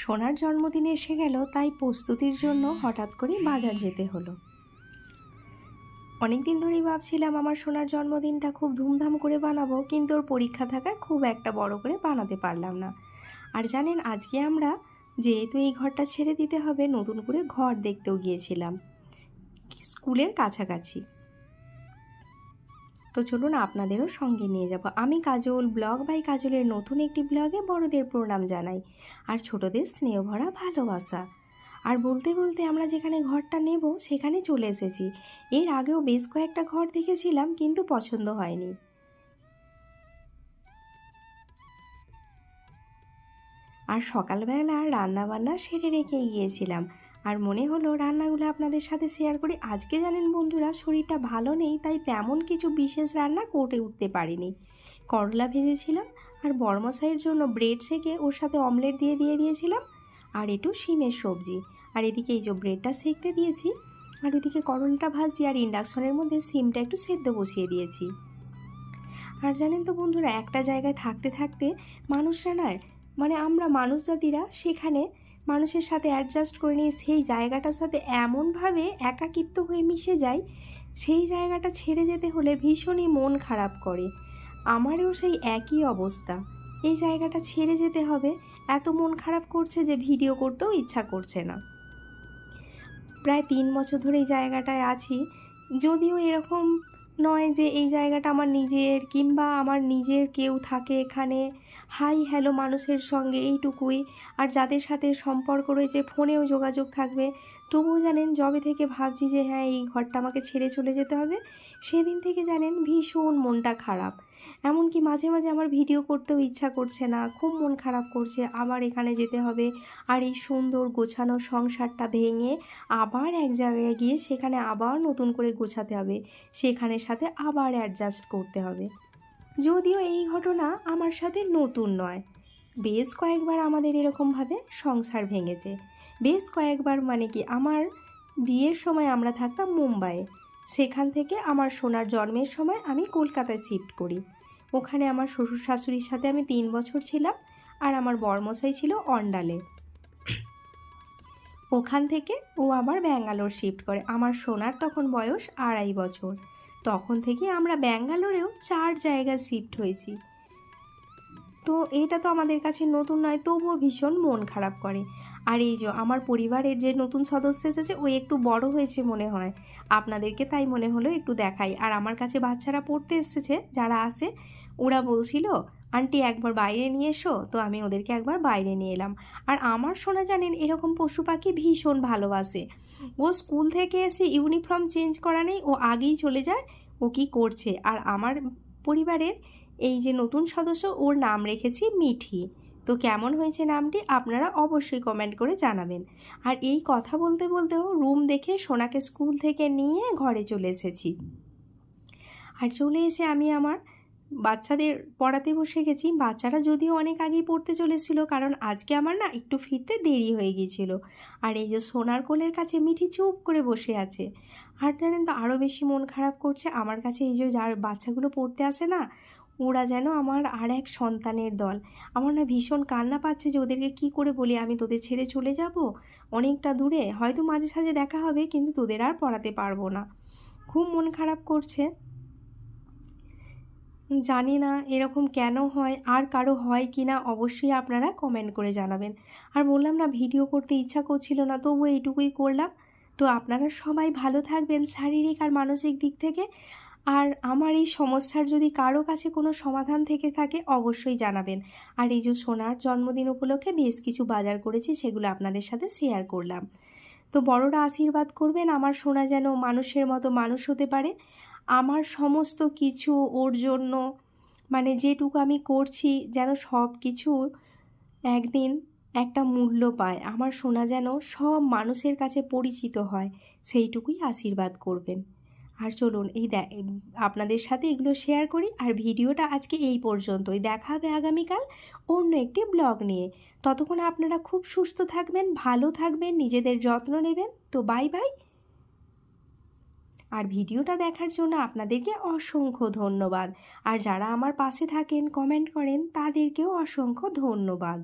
সোনার জন্মদিন এসে গেল, তাই প্রস্তুতির জন্য হঠাৎ করে বাজার যেতে হলো। অনেক দিন ধরেই ভাবছিলাম আমার সোনার জন্মদিনটা খুব ধুমধাম করে বানাবো, কিন্তু ওর পরীক্ষা থাকায় খুব একটা বড় করে বানাতে পারলাম না। আর জানেন, আজকে আমরা যেহেতু এই ঘরটা ছেড়ে দিতে হবে, নতুন করে ঘর দেখতেও গিয়েছিলাম। স্কুলের কাছাকাছি। তো চলুন আপনাদেরও সঙ্গে নিয়ে যাব। আমি কাজল, ব্লগ বাই কাজলের নতুন একটি ব্লগে বড়দের প্রণাম জানাই। আর ছোটদের স্নেহ ভরা ভালোবাসা। আর বলতে বলতে আমরা যেখানে ঘরটা নেব, সেখানে চলে এসেছি। এর আগেও বেশ কয়েকটা ঘর দেখেছিলাম, কিন্তু পছন্দ হয়নি। আর সকালবেলা রান্না বান্না সেরে রেখে গিয়েছিলাম। আর মনে হলো রান্নাগুলো আপনাদের সাথে শেয়ার করি। আজকে জানেন বন্ধুরা, শরীরটা ভালো নেই, তাই তেমন কিছু বিশেষ রান্না কোটে উঠতে পারিনি। করলা ভেজেছিলাম আর বড়মশাইয়ের জন্য ব্রেড সেকে ওর সাথে অমলেট দিয়ে দিয়ে দিয়েছিলাম। আর একটু শিমের সবজি। আর এদিকে এই যে ব্রেডটা সেকতে দিয়েছি, আর এদিকে করলটা ভাজছি আর ইন্ডাকশনের মধ্যে সিমটা একটু সেদ্ধ বসিয়ে দিয়েছি। আর জানেন তো বন্ধুরা, একটা জায়গায় থাকতে থাকতে মানুষরা নয় মানে আমরা মানুষ জাতিরা, সেখানে মানুষের সাথে অ্যাডজাস্ট করে নিয়ে সেই জায়গাটার সাথে এমনভাবে একাকিত্ব হয়ে মিশে যায়, সেই জায়গাটা ছেড়ে যেতে হলে ভীষণই মন খারাপ করে। আমারও সেই একই অবস্থা। এই জায়গাটা ছেড়ে যেতে হবে। এত মন খারাপ করছে যে ভিডিও করতেও ইচ্ছা করছে না। প্রায় তিন বছর ধরে এই জায়গাটায় আছি। যদিও এরকম নয় যে এই জায়গাটা আমার নিজের কিংবা আমার নিজের কেউ থাকে এখানে। হাই, হ্যালো মানুষের সঙ্গে এইটুকুই। আর যাদের সাথে সম্পর্ক রয়েছে, ফোনেও যোগাযোগ থাকবে। তবুও জানেন জবে থেকে ভাবছি যে হ্যাঁ এই ঘরটা আমাকে ছেড়ে চলে যেতে হবে। সেদিন থেকে জানেন ভীষণ মনটা খারাপ। এমনকি মাঝে মাঝে আমার ভিডিও করতেও ইচ্ছা করছে না, খুব মন খারাপ করছে, আবার এখানে যেতে হবে। আর এই সুন্দর গোছানো সংসারটা ভেঙে আবার এক জায়গায় গিয়ে সেখানে আবার নতুন করে গোছাতে হবে, সেখানের সাথে আবার অ্যাডজাস্ট করতে হবে। যদিও এই ঘটনা আমার সাথে নতুন নয়। বেশ কয়েকবার আমাদের এরকমভাবে সংসার ভেঙেছে। বেশ কয়েকবার মানে কি, আমার বিয়ের সময় আমরা থাকতাম মুম্বাইয়ে। সেখান থেকে আমার সোনার জন্মের সময় আমি কলকাতায় শিফট করি। ওখানে আমার শ্বশুর শাশুড়ির সাথে আমি তিন বছর ছিলাম আর আমার বরমশাই ছিল অন্ডালে। ওখান থেকে ও আবার ব্যাঙ্গালোর শিফট করে। আমার সোনার তখন বয়স আড়াই বছর। তখন থেকে আমরা ব্যাঙ্গালোরেও চার জায়গায় শিফট হয়েছি। তো এটা তো আমাদের কাছে নতুন নয়, তবুও ভীষণ মন খারাপ করে। আর এই যে আমার পরিবারের যে নতুন সদস্য এসেছে, ও একটু বড় হয়েছে মনে হয়। আপনাদেরকে তাই মনে হলো একটু দেখাই। আর আমার কাছে বাচ্চারা পড়তে এসেছে, যারা আসে ওরা বলছিল, আন্টি, একবার বাইরে নিয়ে এসো। তো আমি ওদেরকে একবার বাইরে নিয়ে এলাম। আর আমার শোনা জানেন, এরকম পশু পাখি ভীষণ ভালোবাসে। ও স্কুল থেকে এসে ইউনিফর্ম চেঞ্জ করা নেই, ও আগেই চলে যায়, ও কি করছে? আর আমার পরিবারের এই যে নতুন সদস্য, ওর নাম রেখেছি মিঠি। তো কেমন হয়েছে নামটি আপনারা অবশ্যই কমেন্ট করে জানাবেন। আর এই কথা বলতে বলতেও রুম দেখে সোনাকে স্কুল থেকে নিয়ে ঘরে চলে এসেছি। আর চলে এসে আমি আমার বাচ্চাদের পড়াতে বসে গেছি। বাচ্চারা যদিও অনেক আগেই পড়তে চলেছিল কারণ আজকে আমার না একটু ফিরতে দেরি হয়ে গিয়েছিল। আর এই যে সোনার কোলের কাছে মিঠি চুপ করে বসে আছে। আর জানেন তো আরও বেশি মন খারাপ করছে। আমার কাছে এই যে যার বাচ্চাগুলো পড়তে আসে না ওরা যেন আমার আর এক সন্তানের দল। আমার না ভীষণ কান্না পাচ্ছে যে ওদেরকে কি করে বলি? আমি তোদের ছেড়ে চলে যাব? অনেকটা দূরে। হয়তো মাঝে সাঝে দেখা হবে, কিন্তু তোদের আর পড়াতে পারব না। খুব মন খারাপ করছে। জানি না এরকম কেন হয়, আর কারও হয় কি না অবশ্যই আপনারা কমেন্ট করে জানাবেন। আর বললাম না, ভিডিও করতে ইচ্ছা করছিল না তবু এইটুকুই করলাম। তো আপনারা সবাই ভালো থাকবেন, শারীরিক আর মানসিক দিক থেকে। আর আমার এই সমস্যার যদি কারও কাছে কোনো সমাধান থেকে থাকে, অবশ্যই জানাবেন। আর এই যে সোনার জন্মদিন উপলক্ষে বেশ কিছু বাজার করেছি, সেগুলো আপনাদের সাথে শেয়ার করলাম। তো বড়রা আশীর্বাদ করবেন, আমার সোনা যেন মানুষের মতো মানুষ হতে পারে। আমার সমস্ত কিছু, ওর জন্য মানে যেটুকু আমি করছি, যেন সব কিছু একদিন একটা মূল্য পায়। আমার সোনা যেন সব মানুষের কাছে পরিচিত হয়, সেইটুকুই আশীর্বাদ করবেন। আর চলুন এই আপনাদের সাথে এগুলো শেয়ার করি। আর ভিডিওটা আজকে এই পর্যন্তই। দেখা হবে আগামীকাল অন্য একটি ব্লগ নিয়ে। ততক্ষণ আপনারা খুব সুস্থ থাকবেন, ভালো থাকবেন, নিজেদের যত্ন নেবেন। তো বাই বাই আর ভিডিওটা দেখার জন্য আপনাদেরকে অসংখ্য ধন্যবাদ। আর যারা আমার পাশে থাকেন কমেন্ট করেন, তাদেরকেও অসংখ্য ধন্যবাদ।